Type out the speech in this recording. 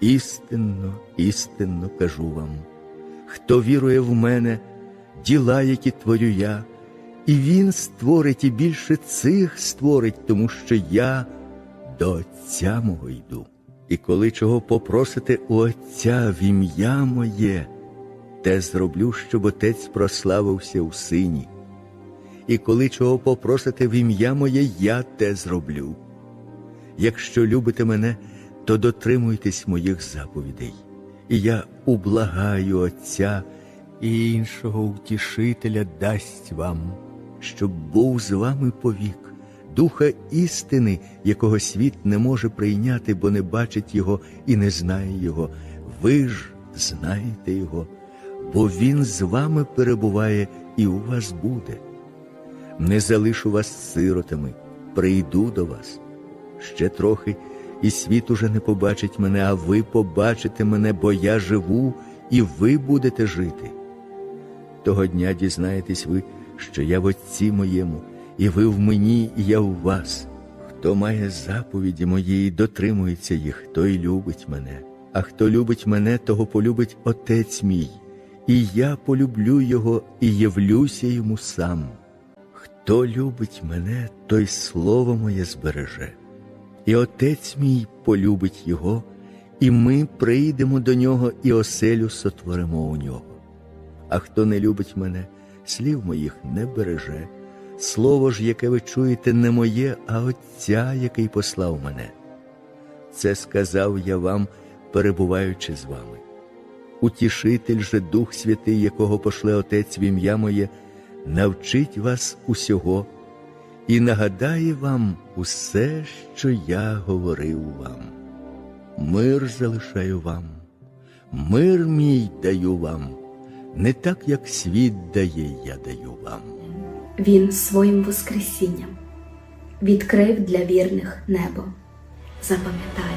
Істинно, істинно кажу вам, хто вірує в мене, діла, які творю я, і він створить і більше цих створить, тому що я до Отця мого йду. І коли чого попросите у Отця в ім'я моє, те зроблю, щоб Отець прославився у сині. І коли чого попросите в ім'я моє, я те зроблю. Якщо любите мене, то дотримуйтесь моїх заповідей. І я ублагаю Отця і іншого утішителя дасть вам, щоб був з вами повік, духа істини, якого світ не може прийняти, бо не бачить його і не знає його. Ви ж знаєте його, бо він з вами перебуває і у вас буде. Не залишу вас сиротами, прийду до вас. Ще трохи, і світ уже не побачить мене, а ви побачите мене, бо я живу, і ви будете жити. Того дня дізнаєтесь ви, що я в Отці моєму, і ви в мені, і я в вас. Хто має заповіді мої дотримується їх, той любить мене. А хто любить мене, того полюбить Отець мій, і я полюблю його і явлюся йому сам. Хто любить мене, той слово моє збереже, і Отець мій полюбить його, і ми прийдемо до нього і оселю сотворимо у нього. А хто не любить мене, слів моїх не береже. Слово ж, яке ви чуєте, не моє, а Отця, який послав мене. Це сказав я вам, перебуваючи з вами. Утішитель же Дух Святий, якого пошле Отець в ім'я моє, навчить вас усього і нагадає вам усе, що я говорив вам. Мир залишаю вам, мир мій даю вам, не так, як світ дає, я даю вам. Він своїм Воскресінням відкрив для вірних небо. Запам'ятай,